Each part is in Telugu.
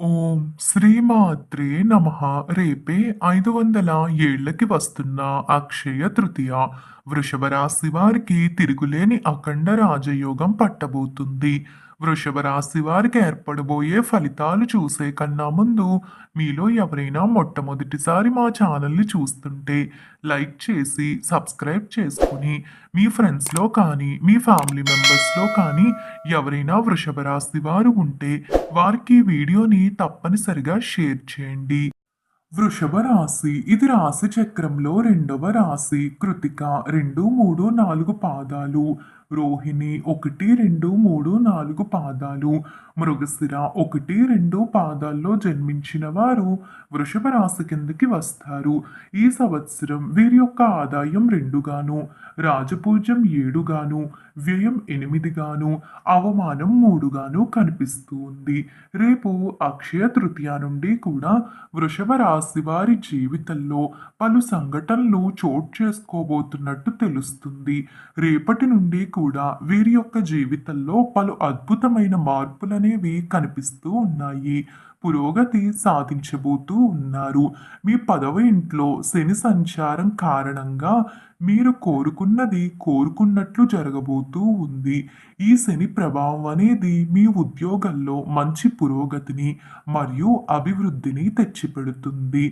ఓం శ్రీమాత్రే నమః. రేపే ఐదు వందల ఏళ్ళకి వస్తున్న అక్షయ తృతీయ. వృషభ రాశి వారికి తిరుగులేని అఖండ రాజయోగం పట్టబోతుంది. వృషభ రాశి వారికి ఏర్పడబోయే ఫలితాలు చూసే కన్నా ముందు మీలో ఎవరైనా మొట్టమొదటిసారి మా ఛానల్ని చూస్తుంటే లైక్ చేసి సబ్స్క్రైబ్ చేసుకుని మీ ఫ్రెండ్స్లో కానీ మీ ఫ్యామిలీ మెంబర్స్లో కానీ ఎవరైనా వృషభ రాశి వారు ఉంటే వారికి వీడియోని తప్పనిసరిగా షేర్ చేయండి. వృషభ రాశి ఇది రాశి చక్రంలో రెండవ రాశి. కృతిక రెండు మూడు నాలుగు పాదాలు. రోహిణి ఒకటి రెండు మూడు నాలుగు పాదాలు. మృగశిర ఒకటి రెండు పాదాల్లో జన్మించిన వారు వృషభ రాశి కిందకి వస్తారు. ఈ సంవత్సరం వీరి యొక్క ఆదాయం రెండుగాను రాజపూజ్యం ఏడుగాను వ్యయం ఎనిమిదిగాను అవమానం మూడుగాను కనిపిస్తూ ఉంది రేపు అక్షయ తృతీయ నుండి కూడా వృషభ రాశి వారి జీవితంలో పలు సంఘటనలు చోటు చేసుకోబోతున్నట్టు తెలుస్తుంది. రేపటి నుండి కూడా వీరి యొక్క జీవితంలో పలు అద్భుతమైన మార్పులనేవి కనిపిస్తూ ఉన్నాయి. పురోగతి సాధించబోతూ ఉన్నారు. మీ పదవ ఇంట్లో శని సంచారం కారణంగా మీరు కోరుకున్నది కోరుకున్నట్లు జరగబోతూ ఉంది. ఈ శని ప్రభావం అనేది మీ ఉద్యోగంలో మంచి పురోగతిని మరియు అభివృద్ధిని తెచ్చిపెడుతుంది.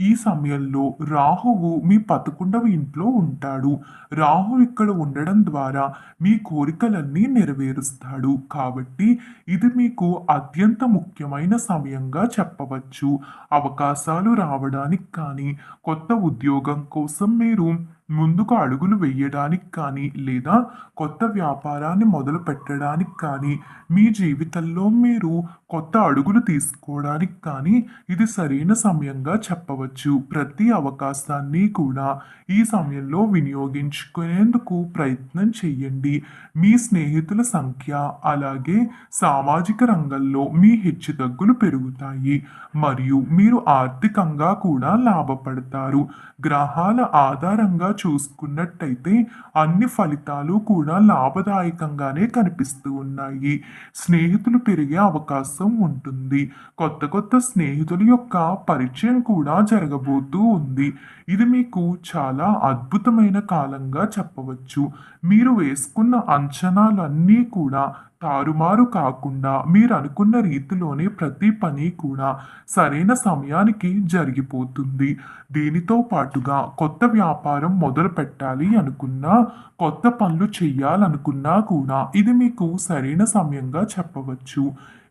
ఈ సమయంలో రాహువు మీ పదకొండవ ఇంట్లో ఉంటాడు. రాహు ఇక్కడ ఉండడం ద్వారా మీ కోరికలన్నీ నెరవేరుస్తాడు. కాబట్టి ఇది మీకు అత్యంత ముఖ్యమైన సమయంగా చెప్పవచ్చు. అవకాశాలు రావడానికి కానీ కొత్త ఉద్యోగం కోసం మీరు ముందుకు అడుగులు వేయడానికి కానీ లేదా కొత్త వ్యాపారాన్ని మొదలు పెట్టడానికి కానీ మీ జీవితంలో మీరు కొత్త అడుగులు తీసుకోవడానికి కానీ ఇది సరైన సమయంగా చెప్పవచ్చు. ప్రతి అవకాశాన్ని కూడా ఈ సమయంలో వినియోగించుకునేందుకు ప్రయత్నం చేయండి. మీ స్నేహితుల సంఖ్య అలాగే సామాజిక రంగంలో మీ హెచ్చుతగ్గులు పెరుగుతాయి మరియు మీరు ఆర్థికంగా కూడా లాభపడతారు. గ్రహాల ఆధారంగా చూసుకున్నట్టయితే అన్ని ఫలితాలు కూడా లాభదాయకంగానే కనిపిస్తూ ఉన్నాయి. స్నేహితులు పెరిగే అవకాశం ఉంటుంది. కొత్త కొత్త స్నేహితుల యొక్క పరిచయం కూడా జరగబోతూ ఉంది. ఇది మీకు చాలా అద్భుతమైన కాలంగా చెప్పవచ్చు. మీరు వేసుకున్న అంచనాలన్నీ కూడా తారుమారు కాకుండా మీరు అనుకున్న రీతిలోనే ప్రతి పని కూడా సరైన సమయానికి జరిగిపోతుంది. దీనితో పాటుగా కొత్త వ్యాపారం మొదలు పెట్టాలి అనుకున్నా కొత్త పనులు చేయాలనుకున్నా కూడా ఇది మీకు సరైన సమయంగా చెప్పవచ్చు.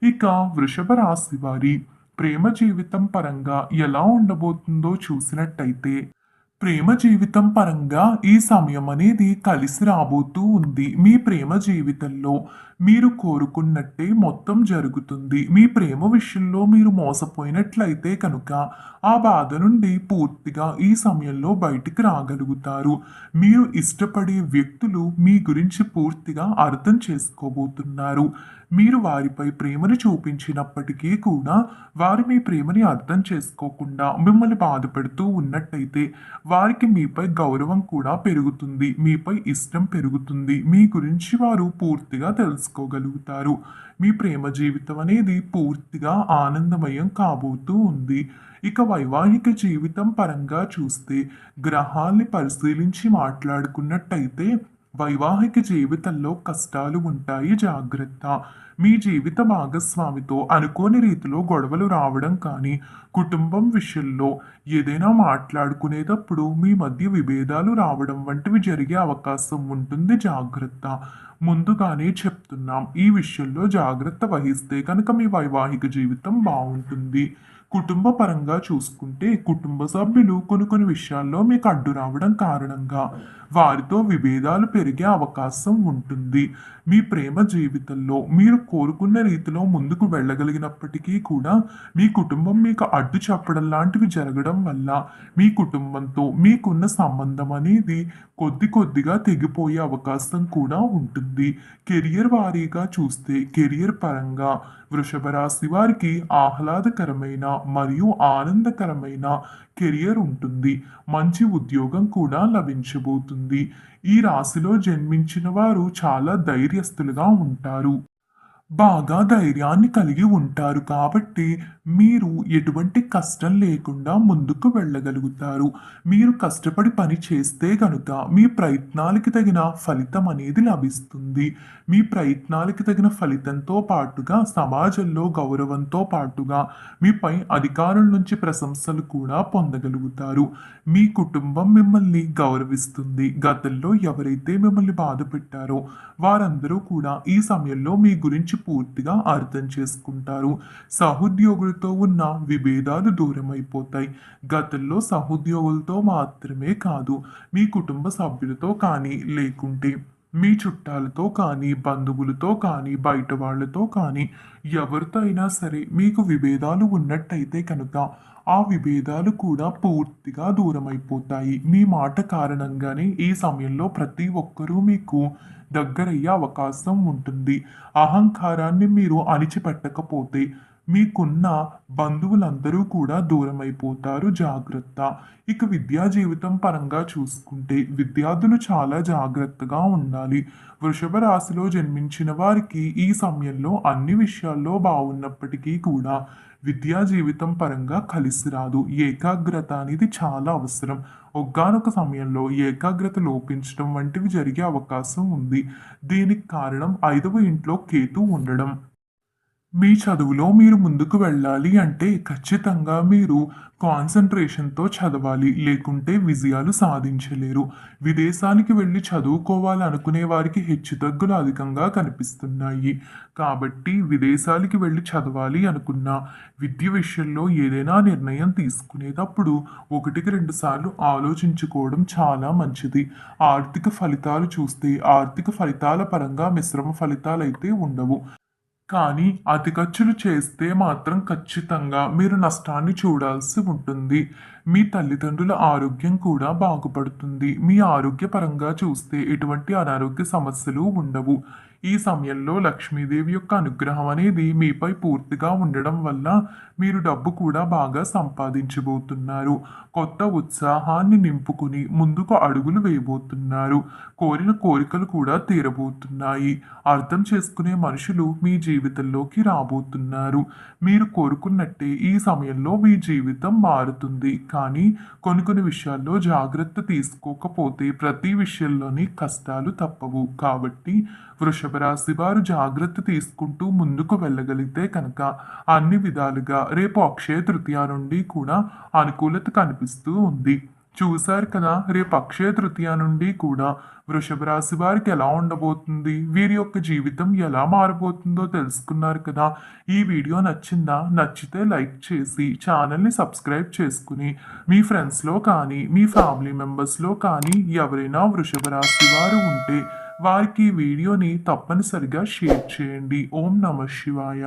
ఇక వృషభ రాశి వారి ప్రేమ జీవితం పరంగా ఎలా ఉండబోతుందో చూసినట్టయితే ప్రేమ జీవితం పరంగా ఈ సమయం అనేది కలిసి రాబోతూ ఉంది. మీ ప్రేమ జీవితంలో మీరు కోరుకున్నట్టే మొత్తం జరుగుతుంది. మీ ప్రేమ విషయంలో మీరు మోసపోయినట్లయితే కనుక ఆ బాధ నుండి పూర్తిగా ఈ సమయంలో బయటికి రాగలుగుతారు. మీరు ఇష్టపడే వ్యక్తులు మీ గురించి పూర్తిగా అర్థం చేసుకోబోతున్నారు. మీరు వారిపై ప్రేమను చూపించినప్పటికీ కూడా వారు మీ ప్రేమని అర్థం చేసుకోకుండా మిమ్మల్ని బాధపడుతూ ఉన్నట్టయితే వారికి మీపై గౌరవం కూడా పెరుగుతుంది మీపై ఇష్టం పెరుగుతుంది. మీ గురించి వారు పూర్తిగా తెలుసుకోగలుగుతారు. మీ ప్రేమ జీవితం అనేది పూర్తిగా ఆనందమయం కాబోతూ ఉంది. ఇక వైవాహిక జీవితం పరంగా చూస్తే గ్రహాల్ని పరిశీలించి మాట్లాడుకున్నట్టయితే వైవాహిక జీవితంలో కష్టాలు ఉంటాయి జాగ్రత్త. మీ జీవిత భాగస్వామితో అనుకోని రీతిలో గొడవలు రావడం కానీ కుటుంబం విషయంలో ఏదైనా మాట్లాడుకునేటప్పుడు మీ మధ్య విభేదాలు రావడం వంటివి జరిగే అవకాశం ఉంటుంది జాగ్రత్త. ముందుగానే చెప్తున్నాం ఈ విషయంలో జాగ్రత్త వహిస్తే కనుక మీ వైవాహిక జీవితం బాగుంటుంది. కుటుంబ పరంగా చూసుకుంటే కుటుంబ సభ్యులు కొన్ని కొన్ని విషయాల్లో మీకు అడ్డు రావడం కారణంగా వారితో విభేదాలు పెరిగే అవకాశం ఉంటుంది. మీ ప్రేమ జీవితంలో మీరు కోరుకున్న రీతిలో ముందుకు వెళ్ళగలిగినప్పటికీ కూడా మీ కుటుంబం మీకు అడ్డు చెప్పడం లాంటివి జరగడం వల్ల మీ కుటుంబంతో మీకున్న సంబంధం అనేది కొద్ది కొద్దిగా తెగిపోయే అవకాశం కూడా ఉంటుంది. కెరియర్ వారీగా చూస్తే కెరియర్ పరంగా వృషభ రాశి వారికి ఆహ్లాదకరమైన మరియు ఆనందకరమైన కెరియర్ ఉంటుంది. మంచి ఉద్యోగం కూడా లభించబోతుంది. ఈ రాశిలో జన్మించిన వారు చాలా ధైర్యస్తులుగా ఉంటారు. బాగా ధైర్యాన్ని కలిగి ఉంటారు కాబట్టి మీరు ఎటువంటి కష్టం లేకుండా ముందుకు వెళ్ళగలుగుతారు. మీరు కష్టపడి పని చేస్తే గనుక మీ ప్రయత్నాలకి తగిన ఫలితం అనేది లభిస్తుంది. మీ ప్రయత్నాలకి తగిన ఫలితంతో పాటుగా సమాజంలో గౌరవంతో పాటుగా మీపై అధికారుల నుంచి ప్రశంసలు కూడా పొందగలుగుతారు. మీ కుటుంబం మిమ్మల్ని గౌరవిస్తుంది. గతంలో ఎవరైతే మిమ్మల్ని బాధ పెట్టారో వారందరూ కూడా ఈ సమయంలో మీ గురించి పూర్తిగా అర్థం చేసుకుంటారు. సహోద్యోగులు సహోద్యోగులతో ఉన్న విభేదాలు దూరమైపోతాయి. గతంలో సహోద్యోగులతో మాత్రమే కాదు మీ కుటుంబ సభ్యులతో కానీ లేకుంటే మీ చుట్టాలతో కానీ బంధువులతో కానీ బయట వాళ్ళతో కానీ ఎవరితో అయినా సరే మీకు విభేదాలు ఉన్నట్టయితే కనుక ఆ విభేదాలు కూడా పూర్తిగా దూరమైపోతాయి. మీ మాట కారణంగానే ఈ సమయంలో ప్రతి ఒక్కరూ మీకు దగ్గరయ్యే అవకాశం ఉంటుంది. అహంకారాన్ని మీరు అణిచిపెట్టకపోతే మీకున్న బంధువులందరూ కూడా దూరమైపోతారు జాగ్రత్త. ఇక విద్యా జీవితం పరంగా చూసుకుంటే విద్యార్థులు చాలా జాగ్రత్తగా ఉండాలి. వృషభ రాశిలో జన్మించిన వారికి ఈ సమయంలో అన్ని విషయాల్లో బాగున్నప్పటికీ కూడా విద్యా జీవితం పరంగా కలిసి రాదు. ఏకాగ్రత అనేది చాలా అవసరం. ఒగ్గానొక సమయంలో ఏకాగ్రత లోపించడం వంటివి జరిగే అవకాశం ఉంది. దీనికి కారణం ఐదవ ఇంట్లో కేతు ఉండడం. మీ చదువులో మీరు ముందుకు వెళ్ళాలి అంటే ఖచ్చితంగా మీరు కాన్సన్ట్రేషన్తో చదవాలి లేకుంటే విజయాలు సాధించలేరు. విదేశానికి వెళ్ళి చదువుకోవాలనుకునే వారికి హెచ్చుతగ్గులు అధికంగా కనిపిస్తున్నాయి. కాబట్టి విదేశాలకి వెళ్ళి చదవాలి అనుకున్న విద్య విషయంలో ఏదైనా నిర్ణయం తీసుకునేటప్పుడు ఒకటికి రెండు సార్లు ఆలోచించుకోవడం చాలా మంచిది. ఆర్థిక ఫలితాలు చూస్తే ఆర్థిక ఫలితాల పరంగా మిశ్రమ ఫలితాలు అయితే ఉండవు. కానీ అతి ఖర్చులు చేస్తే మాత్రం ఖచ్చితంగా మీరు నష్టాన్ని చూడాల్సి ఉంటుంది. మీ తల్లిదండ్రుల ఆరోగ్యం కూడా బాగుపడుతుంది. మీ ఆరోగ్యపరంగా చూస్తే ఎటువంటి అనారోగ్య సమస్యలు ఉండవు. ఈ సమయంలో లక్ష్మీదేవి యొక్క అనుగ్రహం అనేది మీపై పూర్తిగా ఉండడం వల్ల మీరు డబ్బు కూడా బాగా సంపాదించబోతున్నారు. కొత్త ఉత్సాహాన్ని నింపుకుని ముందుకు అడుగులు వేయబోతున్నారు. కోరిన కోరికలు కూడా తీరబోతున్నాయి. అర్థం చేసుకునే మనుషులు మీ జీవితంలోకి రాబోతున్నారు. మీరు కోరుకున్నట్టే ఈ సమయంలో మీ జీవితం మారుతుంది. కానీ కొన్ని కొన్ని విషయాల్లో జాగ్రత్త తీసుకోకపోతే ప్రతి విషయంలోని కష్టాలు తప్పవు. కాబట్టి వృషభ రాశి వారు జాగ్రత్త తీసుకుంటూ ముందుకు వెళ్ళగలిగితే కనుక అన్ని విధాలుగా రేపు అక్షయ తృతీయ నుండి కూడా అనుకూలత కనిపిస్తూ ఉంది. చూశారు కదా రేపు అక్షయ తృతీయ నుండి కూడా వృషభ రాశి వారికి ఎలా ఉండబోతుంది? వీరి యొక్క జీవితం ఎలా మారబోతుందో తెలుసుకున్నారు కదా. ఈ వీడియో నచ్చిందా? నచ్చితే లైక్ చేసి ఛానల్ని సబ్స్క్రైబ్ చేసుకుని మీ ఫ్రెండ్స్లో కానీ మీ ఫ్యామిలీ మెంబర్స్లో కానీ ఎవరైనా వృషభ రాశి వారు ఉంటే వారికి ఈ వీడియోని తప్పనిసరిగా షేర్ చేయండి. ఓం నమ శివాయ.